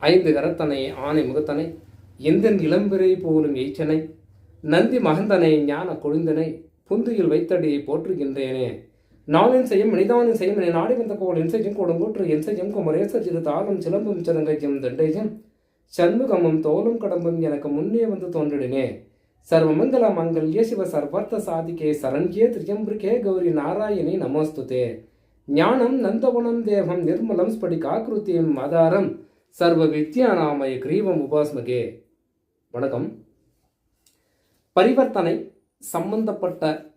ஐந்து கரத்தனை ஆனை முகத்தனை எந்தன் இளம்பிரை போலும் எய்ச்சனை நந்தி மகந்தனை ஞான கொழுந்தனை புந்தியில் வைத்தடியை போற்றுகின்றேனே. நாளின் செய்யும் மனிதானின் செய்யும் என நாடி வந்த கோல் என் செய்யும் கொடுங்கோற்று என் செய்யும் குமரேச சிறு தாளும் சிலம்பும் சிறங்கையும் தண்டையும் சண்முகமும் தோலும் கடம்பும் எனக்கு முன்னே வந்து தோன்றிடினே சர்வமங்கல மங்கல்ய சிவ சர்வர்த்த சாதிகே சரண்யே திரியம்பிருகே கௌரி நாராயணி நமோஸ்துதே. ஞானம் நந்தவனம் தேவம் நிர்மலம் ஸ்படிகாக்கிருத்தியம் ஆதாரம் சர்வ வித்யாநாமய கிரீவம் உபாஸ்மகே. வணக்கம். பரிவர்த்தனை சம்பந்தப்பட்ட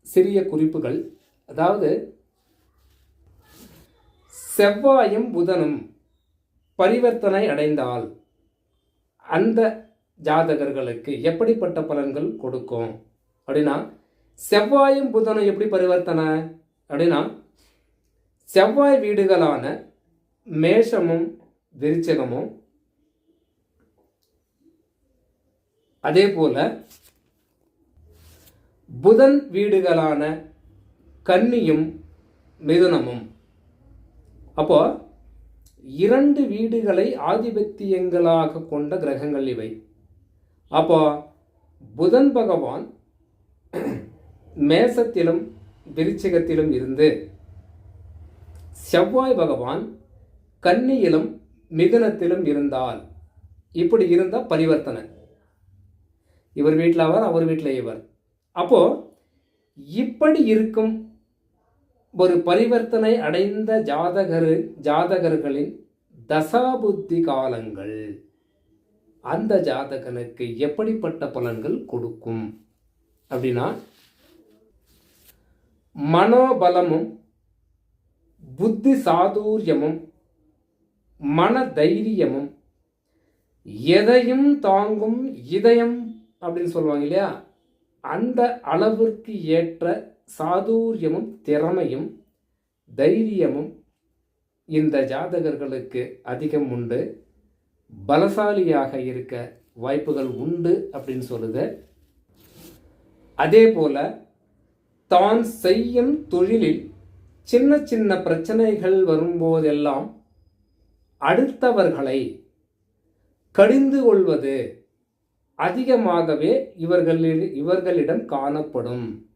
சிறிய குறிப்புகள். அதாவது செவ்வாயும் புதனும் பரிவர்த்தனை அடைந்தால் அந்த ஜாதகர்களுக்கு எப்படிப்பட்ட பலன்கள் கொடுக்கும்? அப்படின்னா செவ்வாயும் புதனும் எப்படி பரிவர்த்தனை? அப்படின்னா செவ்வாய் வீடுகளான மேஷமும் விருச்சகமும் அதே போல புதன் வீடுகளான கன்னியும் மிதுனமும். அப்போ இரண்டு வீடுகளை ஆதிபத்தியங்களாக கொண்ட கிரகங்கள் இவை. அப்போ புதன் பகவான் மேசத்திலும் விருச்சிகத்திலும் இருந்து செவ்வாய் பகவான் கன்னியிலும் மிதுனத்திலும் இருந்தால் இப்படி இருந்தால் பரிவர்த்தனை இவர் வீட்டில் அவர் அவர் வீட்டில் இவர் அப்போ இப்படி இருக்கும் ஒரு பரிவர்த்தனை அடைந்த ஜாதகர் ஜாதகர்களின் தசாபுத்தி காலங்கள் அந்த ஜாதகனுக்கு எப்படிப்பட்ட பலன்கள் கொடுக்கும்? அப்படின்னா மனோபலமும் புத்தி சாதுரியமும் மன தைரியமும் எதையும் தாங்கும் இதயம் அப்படின்னு சொல்லுவாங்க இல்லையா? அந்த அளவிற்கு ஏற்ற சாதுரியமும் திறமையும் தைரியமும் இந்த ஜாதகர்களுக்கு அதிகம் உண்டு. பலசாலியாக இருக்க வாய்ப்புகள் உண்டு அப்படின்னு சொல்லுது. அதே போல தான் செய்யும் தொழிலில் சின்ன சின்ன பிரச்சனைகள் வரும்போதெல்லாம் அடுத்தவர்களை கடிந்து கொள்வது அதிகமாகவே இவர்களில் இவர்களிடம் காணப்படும்.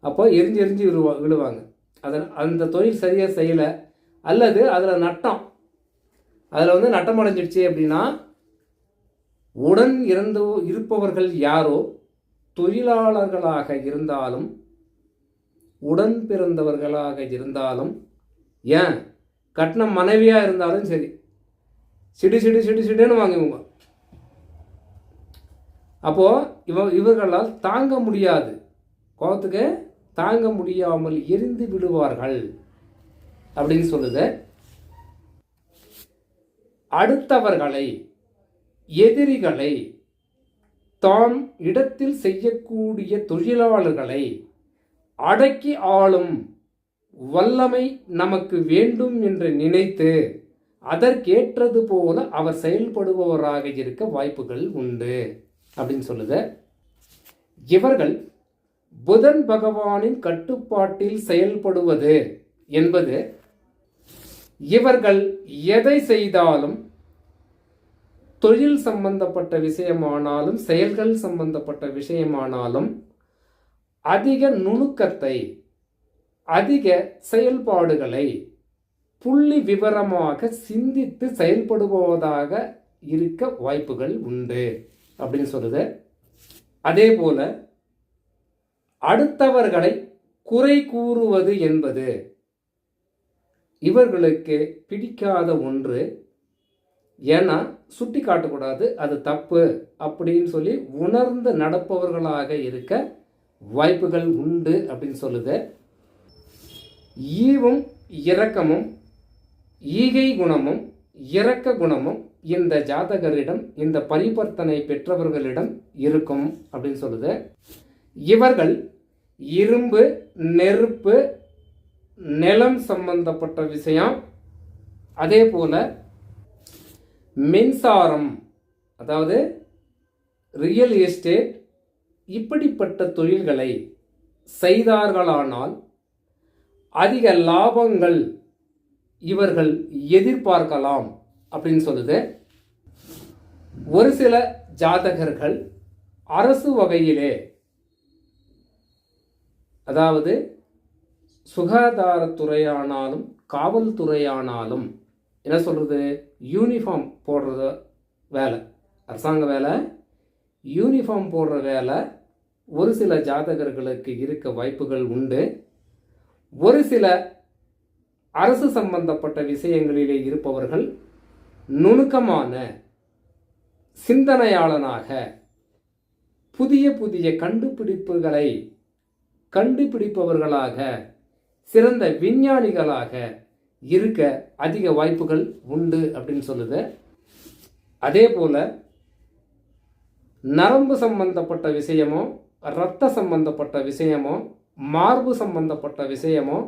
அப்போ எரிஞ்சு எரிஞ்சு விழுவா விழுவாங்க. அதில் அந்த தொழில் சரியாக செய்யலை அல்லது அதில் நட்டம். அதில் வந்து நட்டம் அடைஞ்சிடுச்சு அப்படின்னா உடன் இறந்து இருப்பவர்கள் யாரோ தொழிலாளர்களாக இருந்தாலும் உடன் பிறந்தவர்களாக இருந்தாலும் ஏன்? கட்டின மனைவியாக இருந்தாலும் சரி. சிடு சிடு சிடு சிடுன்னு வாங்குவாங்க அப்போது இவ இவர்களால் தாங்க முடியாது. கோபத்துக்கு தாங்க முடியாமல் எரிந்து விடுவார்கள் அப்படின்னு சொல்லுது. அடுத்தவர்களை எதிரிகளை தாம் இடத்தில் செய்யக்கூடிய தொழிலாளர்களை அடக்கி ஆளும் வல்லமை நமக்கு வேண்டும் என்று நினைத்து அதற்கேற்றது போல அவர் செயல்படுபவராக இருக்க வாய்ப்புகள் உண்டு அப்படின்னு சொல்லுத. இவர்கள் புதன் பகவானின் கட்டுப்பாட்டில் செயல்படுவது என்பது இவர்கள் எதை செய்தாலும் தொழில் சம்பந்தப்பட்ட விஷயமானாலும் செயல்கள் சம்பந்தப்பட்ட விஷயமானாலும் அதிக நுணுக்கத்தை அதிக செயல்பாடுகளை புள்ளி விவரமாக சிந்தித்து செயல்படுவதாக இருக்க வாய்ப்புகள் உண்டு அப்படின்னு சொல்லுது. அதே போல அடுத்தவர்களை குறை கூறுவது என்பது இவர்களுக்கு பிடிக்காத ஒன்று. ஏன்னா சுட்டி காட்டக்கூடாது அது தப்பு அப்படின்னு சொல்லி உணர்ந்து நடப்பவர்களாக இருக்க வாய்ப்புகள் உண்டு அப்படின்னு சொல்லுது. ஈவும் இரக்கமும் ஈகை குணமும் இரக்க குணமும் இந்த ஜாதகரிடம் இந்த பரிவர்த்தனை பெற்றவர்களிடம் இருக்கும் அப்படின்னு சொல்லுது. இவர்கள் இரும்பு நெருப்பு நிலம் சம்பந்தப்பட்ட விஷயம். அதே போல மின்சாரம் அதாவது ரியல் எஸ்டேட் இப்படிப்பட்ட தொழில்களை செய்தார்களானால் அதிக லாபங்கள் இவர்கள் எதிர்பார்க்கலாம் அப்படின்னு சொல்லுது. ஒரு சில ஜாதகர்கள் அரசு வகையிலே அதாவது சுகாதாரத்துறையானாலும் காவல்துறையானாலும் என்ன சொல்கிறது யூனிஃபார்ம் போடுறத வேலை அரசாங்க வேலை. யூனிஃபார்ம் போடுற வேலை ஒரு சில ஜாதகர்களுக்கு இருக்க வாய்ப்புகள் உண்டு. ஒரு சில அரசு சம்பந்தப்பட்ட விஷயங்களிலே இருப்பவர்கள் நுணுக்கமான சிந்தனையாளனாக புதிய புதிய கண்டுபிடிப்புகளை கண்டுபிடிப்பவர்களாக சிறந்த விஞ்ஞானிகளாக இருக்க அதிக வாய்ப்புகள் உண்டு அப்படின்னு சொல்லுது. அதே போல் நரம்பு சம்பந்தப்பட்ட விஷயமோ இரத்த சம்பந்தப்பட்ட விஷயமோ மார்பு சம்பந்தப்பட்ட விஷயமோ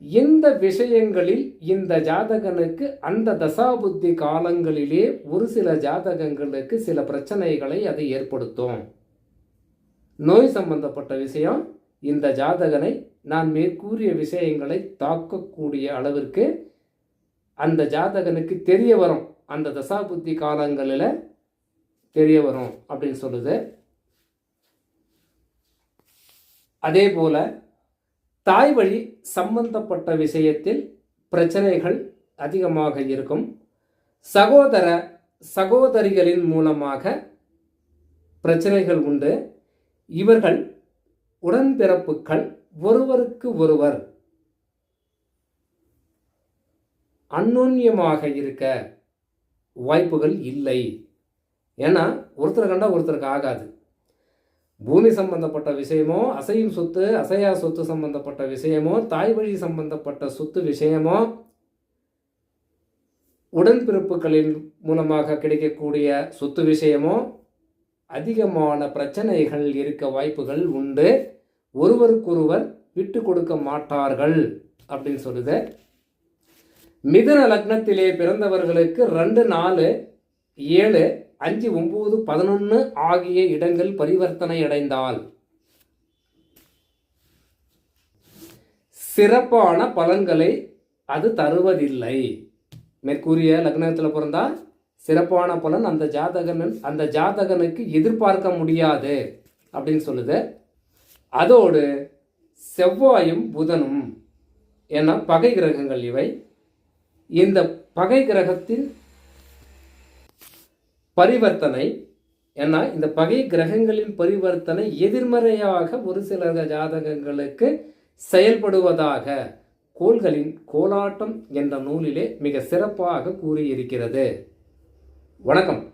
இந்த விஷயங்களில் இந்த ஜாதகனுக்கு அந்த தசாபுத்தி காலங்களிலே ஒரு சில ஜாதகங்களுக்கு சில பிரச்சனைகளை அது ஏற்படுத்தும். நோய் சம்பந்தப்பட்ட விஷயம் இந்த ஜாதகனை நான் மேற்கூறிய விஷயங்களை தாக்கக்கூடிய அளவிற்கு அந்த ஜாதகனுக்கு தெரிய வரும். அந்த தசாபுத்தி காலங்களில் தெரிய வரும் அப்படின்னு சொல்லுது. அதே போல தாய் வழி சம்பந்தப்பட்ட விஷயத்தில் பிரச்சனைகள் அதிகமாக இருக்கும். சகோதர சகோதரிகளின் மூலமாக பிரச்சனைகள் உண்டு. இவர்கள் உடன்பிறப்புகள் ஒருவருக்கு ஒருவர் அந்நோன்யமாக இருக்க வாய்ப்புகள் இல்லை. ஏன்னா ஒருத்தரை கண்டா ஒருத்தருக்கு ஆகாது. பூமி சம்பந்தப்பட்ட விஷயமோ அசையும் சொத்து அசையா சொத்து சம்பந்தப்பட்ட விஷயமோ தாய் வழி சம்பந்தப்பட்ட சொத்து விஷயமோ உடன்பிறப்புகளின் மூலமாக கிடைக்கக்கூடிய சொத்து விஷயமோ அதிகமான பிரச்சனைகள் இருக்க வாய்ப்புகள் உண்டு. ஒருவருக்கொருவர் விட்டு கொடுக்க மாட்டார்கள் அப்படின்னு சொல்லுது. மிதுன லக்னத்திலே பிறந்தவர்களுக்கு ரெண்டு நாலு ஏழு அஞ்சு ஒம்பது பதினொன்று ஆகிய இடங்கள் பரிவர்த்தனை அடைந்தால் சிறப்பான பலன்களை அது தருவதில்லை. மேற்கூறிய லக்னத்தில் பிறந்தால் சிறப்பான பலன் அந்த ஜாதகன் அந்த ஜாதகனுக்கு எதிர்பார்க்க முடியாது அப்படின்னு சொல்லுது. அதோடு செவ்வாயும் புதனும் என பகை கிரகங்கள் இவை. இந்த பகை கிரகத்தின் பரிவர்த்தனை. ஏன்னா இந்த பகை கிரகங்களின் பரிவர்த்தனை எதிர்மறையாக ஒரு சில ஜாதகங்களுக்கு செயல்படுவதாக கோள்களின் கோலாட்டம் என்ற நூலிலே மிக சிறப்பாக கூறியிருக்கிறது. வணக்கம்.